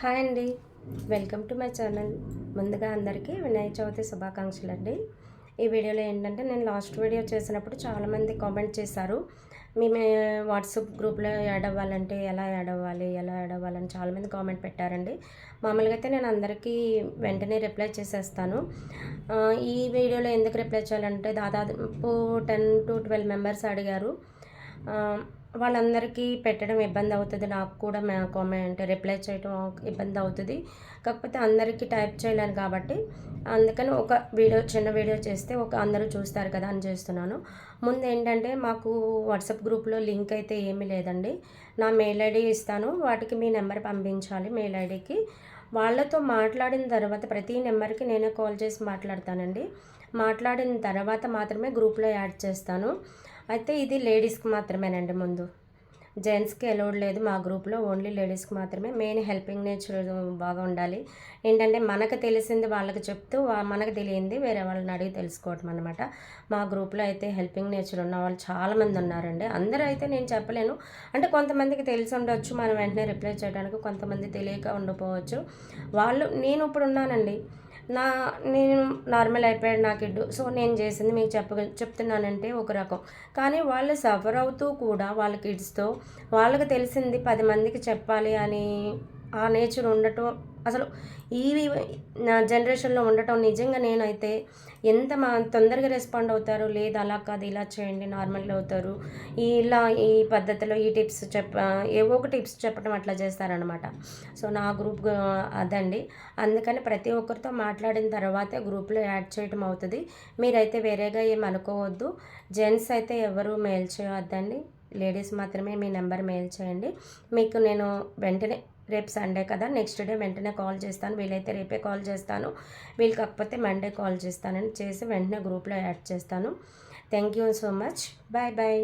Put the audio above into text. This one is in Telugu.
హాయ్ అండి. Welcome to my channel. ముందుగా అందరికీ వినాయక చవితి శుభాకాంక్షలు అండి ఈ వీడియోలో ఏంటంటే నేను లాస్ట్ వీడియో చేసినప్పుడు చాలామంది కామెంట్ చేశారు. మేము వాట్సాప్ గ్రూప్లో యాడ్ అవ్వాలంటే ఎలా యాడ్ అవ్వాలి ఎలా యాడ్ అవ్వాలని చాలామంది కామెంట్ పెట్టారండి. మామూలుగా అయితే నేను అందరికీ వెంటనే రిప్లై చేసేస్తాను. ఈ వీడియోలో ఎందుకు రిప్లై చేయాలంటే దాదాపు టెన్ టు ట్వెల్వ్ మెంబర్స్ అడిగారు. వాళ్ళందరికీ పెట్టడం ఇబ్బంది అవుతుంది. నాకు కూడా మా కామెంట్ రిప్లై చేయడం ఇబ్బంది అవుతుంది. కాకపోతే అందరికీ టైప్ చేయలేను కాబట్టి అందుకని ఒక వీడియో చిన్న వీడియో చేస్తే ఒక అందరూ చూస్తారు కదా అని చేస్తున్నాను. ముందు ఏంటంటే మాకు వాట్సాప్ గ్రూప్లో లింక్ అయితే ఏమీ లేదండి. నా మెయిల్ ఐడి ఇస్తాను. వాటికి మీ నెంబర్ పంపించాలి మెయిల్ ఐడికి. వాళ్ళతో మాట్లాడిన తర్వాత ప్రతి నెంబర్కి నేనే కాల్ చేసి మాట్లాడతానండి. మాట్లాడిన తర్వాత మాత్రమే గ్రూప్లో యాడ్ చేస్తాను. అయితే ఇది లేడీస్కి మాత్రమేనండి ముందు. జెంట్స్కి అలౌడ్ లేదు. మా గ్రూప్లో ఓన్లీ లేడీస్కి మాత్రమే మెయిన్ హెల్పింగ్ నేచర్ బాగా ఉండాలి. ఏంటంటే మనకు తెలిసింది వాళ్ళకి చెప్తూ మనకు తెలియంది వేరే వాళ్ళని అడిగి తెలుసుకోవటం అనమాట మా గ్రూప్లో అయితే హెల్పింగ్ నేచర్ ఉన్న వాళ్ళు చాలామంది ఉన్నారండి. అందరూ అయితే నేను చెప్పలేను. అంటే కొంతమందికి తెలిసి ఉండొచ్చు. మనం వెంటనే రిప్లై చేయడానికి కొంతమంది తెలియక ఉండిపోవచ్చు వాళ్ళు నేను ఇప్పుడు ఉన్నానండి. నా నేను నార్మల్ అయిపోయాడు నా కిడ్డు. సో నేను చేసింది మీకు చెప్ప చెప్తున్నానంటే ఒక రకం. కానీ వాళ్ళు సఫర్ అవుతూ కూడా వాళ్ళ కిడ్స్తో వాళ్ళకి తెలిసింది పది మందికి చెప్పాలి అని ఆ నేచర్ ఉండటం అసలు ఈ నా జనరేషన్లో ఉండటం నిజంగా నేనైతే ఎంత మా తొందరగా రెస్పాండ్ అవుతారు లేదు అలా కాదు ఇలా చేయండి నార్మల్గా అవుతారు. ఇలా ఈ పద్ధతిలో ఈ టిప్స్ చెప్ప ఏవో ఒక టిప్స్ చెప్పడం అట్లా చేస్తారనమాట సో నా గ్రూప్ అదండి. అందుకని ప్రతి ఒక్కరితో మాట్లాడిన తర్వాతే గ్రూప్లో యాడ్ చేయడం అవుతుంది. మీరైతే వేరేగా ఏం అనుకోవద్దు. జెంట్స్ అయితే ఎవరు మెయిల్ చేయవద్దండి లేడీస్ మాత్రమే మీ నెంబర్ మెయిల్ చేయండి. మీకు నేను వెంటనే రేపు సండే కదా నెక్స్ట్ డే వెంటనే కాల్ చేస్తాను. వీలైతే రేపే కాల్ చేస్తాను. వీలు కాకపోతే మండే కాల్ చేస్తానని చేసి వెంటనే గ్రూప్లో యాడ్ చేస్తాను. Thank you so much. Bye bye.